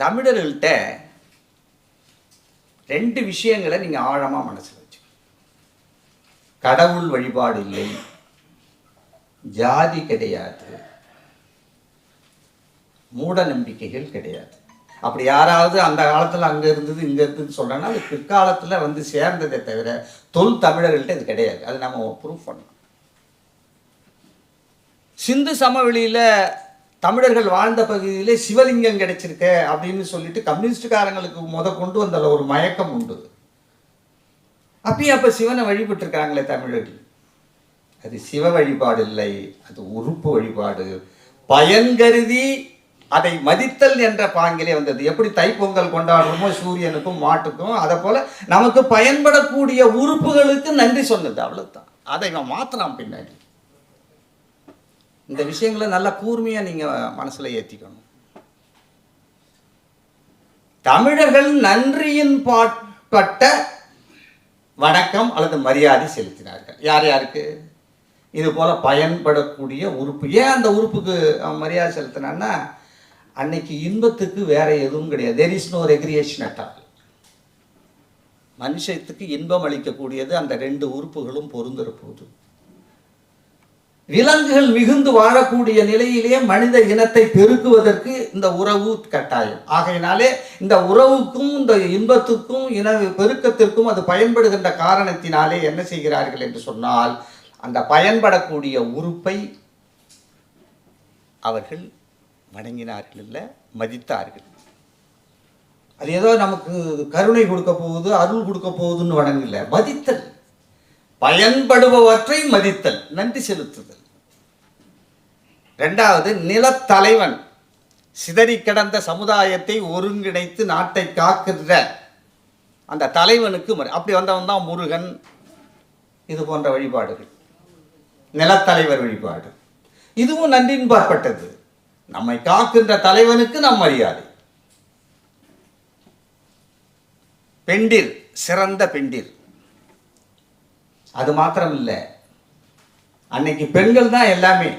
தமிழர்கள்ட்ட ரெண்டு விஷயங்களை நீங்கள் ஆழமாக மனசில் வச்சு கடவுள் வழிபாடு இல்லை. ஜாதி கிடையாது. மூட நம்பிக்கைகள் கிடையாது. அப்படி யாராவது அந்த காலத்தில் அங்கே இருந்தது இங்கே இருந்ததுன்னு சொல்கிறேன்னா அது பிற்காலத்தில் வந்து சேர்ந்ததே தவிர தொல் தமிழர்கள்ட்ட இது கிடையாது. அது நம்ம ப்ரூஃப் பண்ணணும். சிந்து சமவெளியில் தமிழர்கள் வாழ்ந்த பகுதியிலே சிவலிங்கம் கிடைச்சிருக்கு அப்படின்னு சொல்லிட்டு கம்யூனிஸ்டுக்காரங்களுக்கு முத கொண்டு வந்த ஒரு மயக்கம் உண்டு. அப்பயும் அப்போ சிவனை வழிபட்டிருக்காங்களே தமிழர்கள். அது சிவ வழிபாடு இல்லை அது உறுப்பு வழிபாடு. பயன் கருதி அதை மதித்தல் என்ற பாங்கிலே வந்தது. எப்படி தைப்பொங்கல் கொண்டாடுறோமோ சூரியனுக்கும் மாட்டுக்கும் அதை போல நமக்கு பயன்படக்கூடிய உறுப்புகளுக்கு நன்றி சொன்னது அவ்வளவுதான். அதை இவன் மாத்தலாம் பின்னாடி. இந்த விஷயங்களை நல்லா கூர்மையா நீங்க மனசுல ஏத்திக்கணும். தமிழர்கள் நன்றியின் பாட்பட்ட வணக்கம் அல்லது மரியாதை செலுத்தினார்கள். யார் யாருக்கு? இது போல பயன்படக்கூடிய உறுப்பு. ஏன் அந்த உறுப்புக்கு மரியாதை செலுத்தினான்னா அன்னைக்கு இன்பத்துக்கு வேற எதுவும் கிடையாது. There is no recreation at all மனுஷத்துக்கு இன்பம் அளிக்கக்கூடியது அந்த ரெண்டு உறுப்புகளும் பொருந்துற போது. விலங்குகள் மிகுந்து வாழக்கூடிய நிலையிலே மனித இனத்தை பெருக்குவதற்கு இந்த உறவு கட்டாயம். ஆகையினாலே இந்த உறவுக்கும் இந்த இன்பத்துக்கும் இன பெருக்கத்திற்கும் அது பயன்படுகின்ற காரணத்தினாலே என்ன செய்கிறார்கள் என்று சொன்னால் அந்த பயன்படக்கூடிய உறுப்பை அவர்கள் வணங்கினார்கள் இல்லை மதித்தார்கள். அது ஏதோ நமக்கு கருணை கொடுக்க போகுது அருள் கொடுக்க போகுதுன்னு வணங்கல. மதித்தல். பயன்படுபவற்றை மதித்தல். நன்றி செலுத்துதல். ரெண்டாவது நிலத்தலைவன் சிதறி கிடந்த சமுதாயத்தை ஒருங்கிணைத்து நாட்டை காக்கின்ற அந்த தலைவனுக்கு அப்படி வந்தவன் தான் முருகன். இது போன்ற வழிபாடுகள். நிலத்தலைவர் வழிபாடு. இதுவும் நன்றின்பாற்பட்டது. நம்மை காக்கின்ற தலைவனுக்கு நம் மரியாதை. பெண்டிர் சிறந்த பெண்டிர். அது மாத்திரம் இல்லை அன்னைக்கு பெண்கள் தான் எல்லாமே.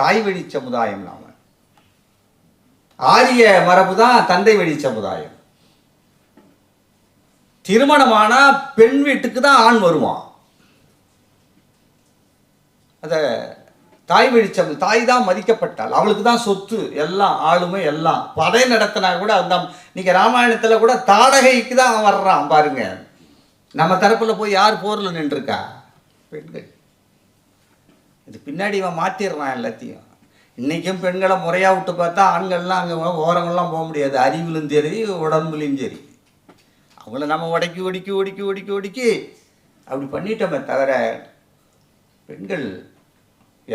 தாய் வழி சமுதாயம் நாம. ஆரிய மரபு தான் தந்தை வழி சமுதாயம். திருமணமானா பெண் வீட்டுக்கு தான் ஆண் வருவான். அத தாய் வெளிச்சம் தாய் தான் மதிக்கப்பட்டாள். அவளுக்கு தான் சொத்து எல்லாம் ஆளுமை எல்லாம். படை நடத்தினா கூட அந்த நீங்க ராமாயணத்தில் கூட தாடகைக்கு தான் அவன் வர்றான் பாருங்க. நம்ம தரப்பில் போய் யார் போரில் நின்றுருக்கா? பெண்கள். இது பின்னாடி இவன் மாற்றிடுறான் எல்லாத்தையும். இன்றைக்கும் பெண்களை முறையாக விட்டு பார்த்தா ஆண்கள்லாம் அங்கே ஓரங்கள்லாம் போக முடியாது. அறிவிலும் சரி உடம்புலையும் சரி. அவங்கள நம்ம உடைக்கி ஒடுக்கி ஒடுக்கி ஒடுக்கி ஒடுக்கி அப்படி பண்ணிட்டோமே தவிர பெண்கள்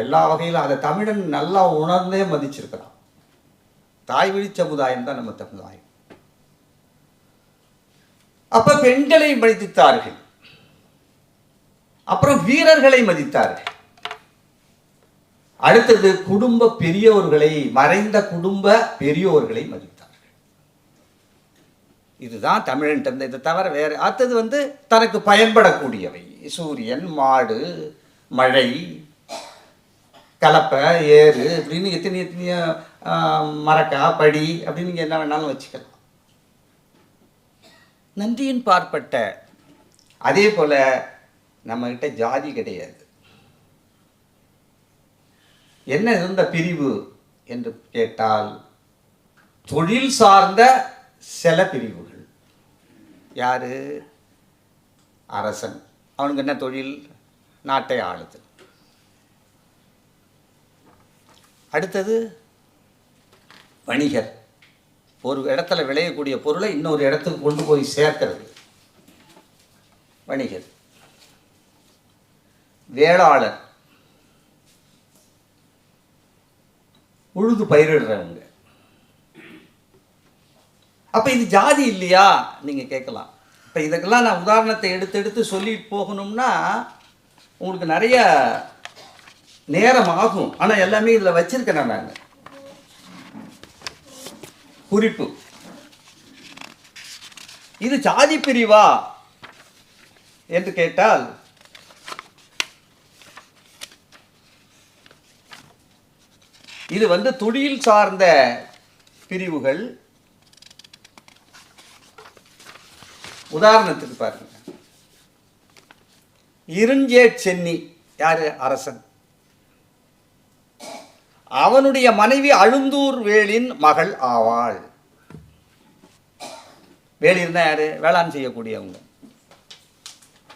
எல்லா வகையிலும் அதை தமிழன் நல்லா உணர்ந்தே மதிச்சிருக்கிறான். தாய் வழி சமுதாயம் தான் நம்ம சமுதாயம். அப்போ பெண்களை மதித்தார்கள். அப்புறம் வீரர்களை மதித்தார்கள். அடுத்தது குடும்ப பெரியோர்களை மறைந்த குடும்ப பெரியோர்களை மதித்தார்கள். இதுதான் தமிழன் இதை தவிர வேறு. அடுத்தது வந்து தனக்கு பயன்படக்கூடியவை. சூரியன் மாடு மழை கலப்பை ஏறு அப்படின்னு எத்தனை எத்தனையோ மரக்கா படி அப்படின்னு நீங்கள் என்ன வேணாலும் வச்சுக்கலாம். நன்றியின் பார்ப்பட்ட. அதே போல் நம்மக்கிட்ட ஜாதி கிடையாது. என்ன இருந்த பிரிவு என்று கேட்டால் தொழில் சார்ந்த சில பிரிவுகள். யாரு? அரசன். அவனுக்கு என்ன தொழில்? நாட்டை ஆளுதல். அடுத்தது வணிகர். ஒரு இடத்துல விளையக்கூடிய பொருளை இன்னொரு இடத்துக்கு கொண்டு போய் சேர்க்கிறது. வணிகர். வேளாளர். உழுது பயிரிடுறவங்க அப்போ இது ஜாதி இல்லையா? நீங்கள் கேட்கலாம். இப்போ இதுக்கெல்லாம் நான் உதாரணத்தை எடுத்து எடுத்து சொல்லிட்டு போகணும்னா உங்களுக்கு நிறைய நேரம் ஆகும். ஆனால் எல்லாமே இதில் வச்சுருக்கேன் நான். குறிப்பு. இது ஜாதி பிரிவா? என்று கேட்டால் இது வந்து தொழில் சார்ந்த பிரிவுகள். உதாரணத்துக்கு பாருங்க. இருஞ்சே சென்னி யாரு? அரசன். அவனுடைய மனைவி அழுந்தூர் வேலின் மகள் ஆவாள். வேலிர் தான் யாரு? வேளாண் செய்யக்கூடியவங்க.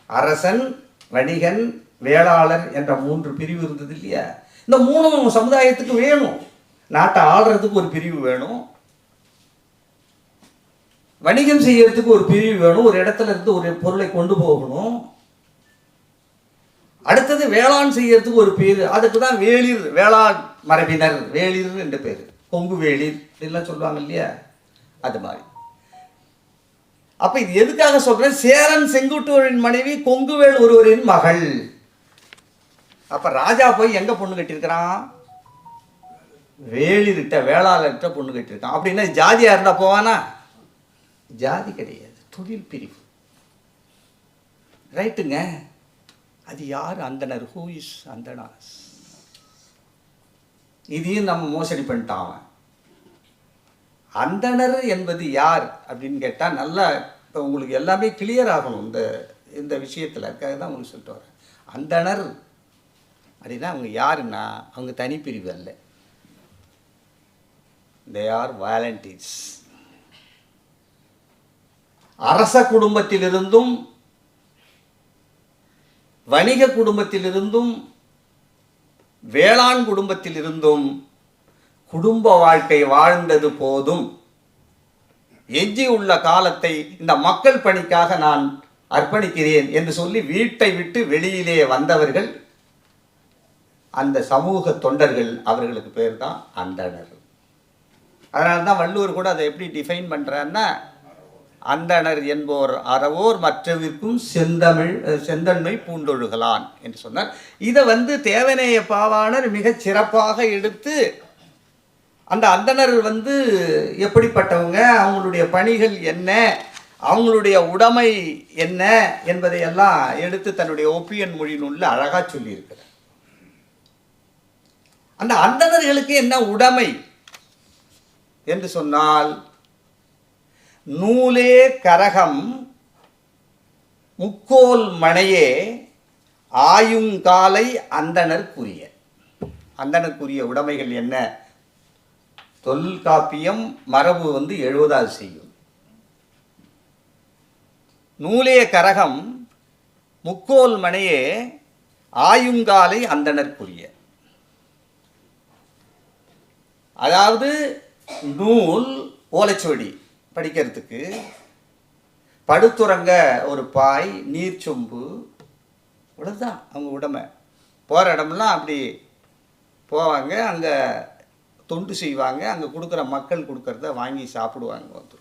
அரசன் வணிகன் வேளாளர் என்ற மூன்று பிரிவு இருந்தது இல்லையா? இந்த மூணும் சமுதாயத்துக்கு வேணும். நாட்டை ஆள்றதுக்கு ஒரு பிரிவு வேணும். வணிகம் செய்யறதுக்கு ஒரு பிரிவு வேணும். ஒரு இடத்துல இருந்து ஒரு பொருளை கொண்டு போகணும். அடுத்தது வேளாண் செய்யறதுக்கு ஒரு பேர். அதுக்கு தான் வேளிர் வேளாண் மரபினர் வேளிர் ரெண்டு பேர். கொங்கு வேளிர் இதெல்லாம் சொல்லுவாங்க இல்லையா? அது மாதிரி. அப்ப இது எதுக்காக சொல்றேன்? சேரன் செங்குட்டுவரின் மனைவி கொங்குவேல் ஒருவரின் மகள். அப்ப ராஜா போய் எங்க பொண்ணு கட்டியிருக்கிறான்? வேலிருட்ட வேளாளர்கிட்ட பொண்ணு கட்டியிருக்கான். அப்படின்னா ஜாதியா இருந்தா போவானா? ஜாதி கிடையாது தொழில் பிரிவு. ரைட்டுங்க. அது யார்? அந்தனர். ஹூ இஸ் அந்தனாஸ் இதையும் நம்ம மோசடி பண்ணிட்டான் அந்தனர் அந்தணர் என்பது யார் அப்படின்னு கேட்டால் நல்லா இப்போ உங்களுக்கு எல்லாமே கிளியர் ஆகணும் இந்த இந்த விஷயத்தில். அதுக்காக தான் உங்களுக்கு சொல்லிட்டு வரேன். அந்தணர் அப்படின்னா அவங்க யாருன்னா அவங்க தனிப்பிரிவு அல்ல. தே ஆர் வாலண்டியர்ஸ் அரச குடும்பத்திலிருந்தும் வணிக குடும்பத்திலிருந்தும் வேளாண் குடும்பத்திலிருந்தும் குடும்ப வாழ்க்கை வாழ்ந்தது போதும். எஞ்சி உள்ள காலத்தை இந்த மக்கள் பணிக்காக நான் அர்ப்பணிக்கிறேன் என்று சொல்லி வீட்டை விட்டு வெளியிலே வந்தவர்கள் அந்த சமூக தொண்டர்கள் அவர்களுக்கு பேர் தான் அந்தணர் அதனால தான் வள்ளுவர் கூட அதை எப்படி டிஃபைன் பண்ணுறாருன்னா அந்தணர் என்போர் அறவோர் மற்றவிற்கும் செந்தமிழ் செந்தன்மை பூண்டொழுகலான் என்று சொன்னார். இதை வந்து தேவநேய பாவாணர் மிகச் சிறப்பாக எடுத்து அந்த அந்தணர் வந்து எப்படிப்பட்டவங்க அவங்களுடைய பணிகள் என்ன அவங்களுடைய உடைமை என்ன என்பதையெல்லாம் எடுத்து தன்னுடைய ஒப்பியன் மொழி நூலில் அழகாக சொல்லியிருக்கிறார். அந்த அந்தணர்களுக்கு என்ன உடைமை? என்று சொன்னால் நூலே கரகம் முக்கோல் மனையே ஆயுங்காலை அந்தணர்க்குரிய. அந்தணர்க்குரிய உடைமைகள் என்ன? தொல்காப்பியம் மரபு வந்து எழுபதாவது செய்யும். நூலே கரகம் முக்கோல் மனையே ஆயுங்காலை அந்தணர்க்குரிய. அதாவது நூல் ஓலைச்சுவடி படிக்கிறதுக்கு படுத்துறங்க ஒரு பாய் நீர் சொம்பு இவ்வளவுதான் அவங்க உடமை. போகிற இடமெல்லாம் அப்படி போவாங்க அங்கே தொண்டு செய்வாங்க அங்கே கொடுக்குற மக்கள் கொடுக்கறத வாங்கி சாப்பிடுவாங்க. வந்து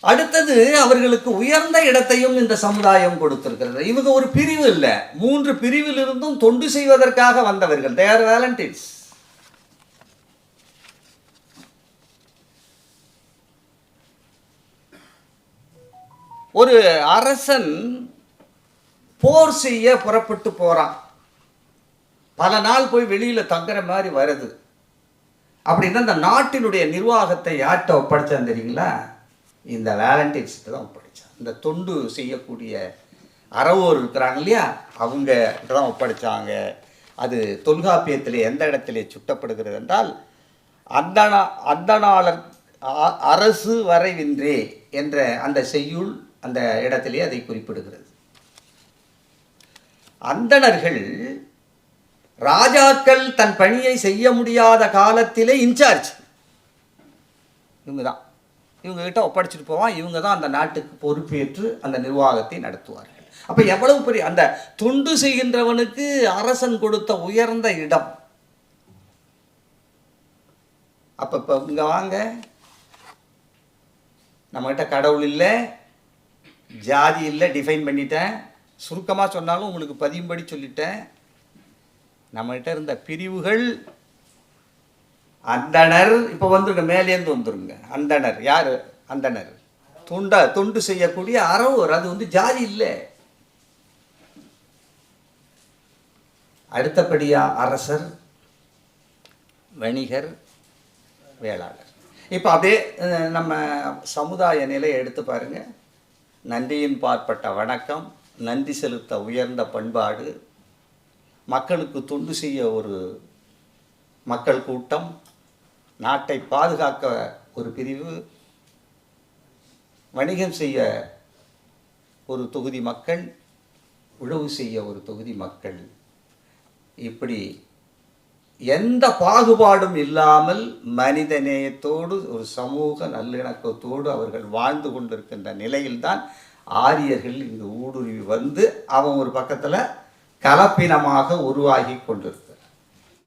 அடுத்தது அவர்களுக்கு உயர்ந்த இடத்தையும் இந்த சமுதாயம் கொடுத்திருக்கிறது. இவங்க ஒரு பிரிவு இல்லை. மூன்று பிரிவிலிருந்தும் தொண்டு செய்வதற்காக வந்தவர்கள். தேர் வேலண்டின்ஸ் ஒரு அரசன் போர் செய்ய புறப்பட்டு போறான். பல நாள் போய் வெளியில தங்குற மாதிரி வருது. அப்படின்னா இந்த நாட்டினுடைய நிர்வாகத்தை யார்கிட்ட ஒப்படைச்சான் தெரியுங்களா? இந்த வேலண்டின்ஸ்ட்டு தான் ஒப்படைச்சான் இந்த தொண்டு செய்யக்கூடிய அறவோர் இருக்கிறாங்க இல்லையா? அவங்க தான் ஒப்படைச்சாங்க. அது தொல்காப்பியத்தில் எந்த இடத்திலே சுட்டப்படுகிறது என்றால் அந்தனா அந்தனாளர் அ- அரசு வரைவின்றே என்ற அந்த செய்யுள் அந்த இடத்திலே அதை குறிப்பிடுகிறது. அந்தணர்கள் ராஜாக்கள் தன் பணியை செய்ய முடியாத காலத்திலே இன்சார்ஜ். இவங்க தான். இவங்ககிட்ட ஒப்படைச்சிட்டு போவான். இவங்க தான் அந்த நாட்டுக்கு பொறுப்பேற்று அந்த நிர்வாகத்தை நடத்துவார்கள். அப்போ எவ்வளவு பெரிய அந்த தொண்டு செய்கின்றவனுக்கு அரசன் கொடுத்த உயர்ந்த இடம். அப்ப இப்போ இங்கே வாங்க. நம்மகிட்ட கடவுள் இல்லை ஜாதி இல்லை டிஃபைன் பண்ணிட்டேன். சுருக்கமாக சொன்னாலும் உங்களுக்கு பதியும்படி சொல்லிட்டேன். நம்மகிட்ட இருந்த பிரிவுகள் அந்தணர் இப்போ வந்துருங்க மேலேருந்து வந்துருங்க. அந்தணர் யார்? அந்தணர். துண்டா தொண்டு செய்யக்கூடிய அறவர். அது வந்து ஜாதி இல்லை. அடுத்தபடியா அரசர் வணிகர் வேளாளர். இப்போ அதே நம்ம சமுதாய நிலையை எடுத்து பாருங்க. நன்றியின் பார்ப்பட்ட வணக்கம் நன்றி செலுத்த உயர்ந்த பண்பாடு மக்களுக்கு தொண்டு செய்ய ஒரு மக்கள் கூட்டம் நாட்டை பாதுகாக்க ஒரு பிரிவு வணிகம் செய்ய ஒரு தொகுதி மக்கள் உழவு செய்ய ஒரு தொகுதி மக்கள். இப்படி எந்த பாகுபாடும் இல்லாமல் மனித நேயத்தோடு ஒரு சமூக நல்லிணக்கத்தோடு அவர்கள் வாழ்ந்து கொண்டிருக்கின்ற நிலையில்தான் ஆரியர்கள் இங்கு ஊடுருவி வந்து அவன் ஒரு பக்கத்தில் கலப்பினமாக உருவாகி கொண்டிருக்கு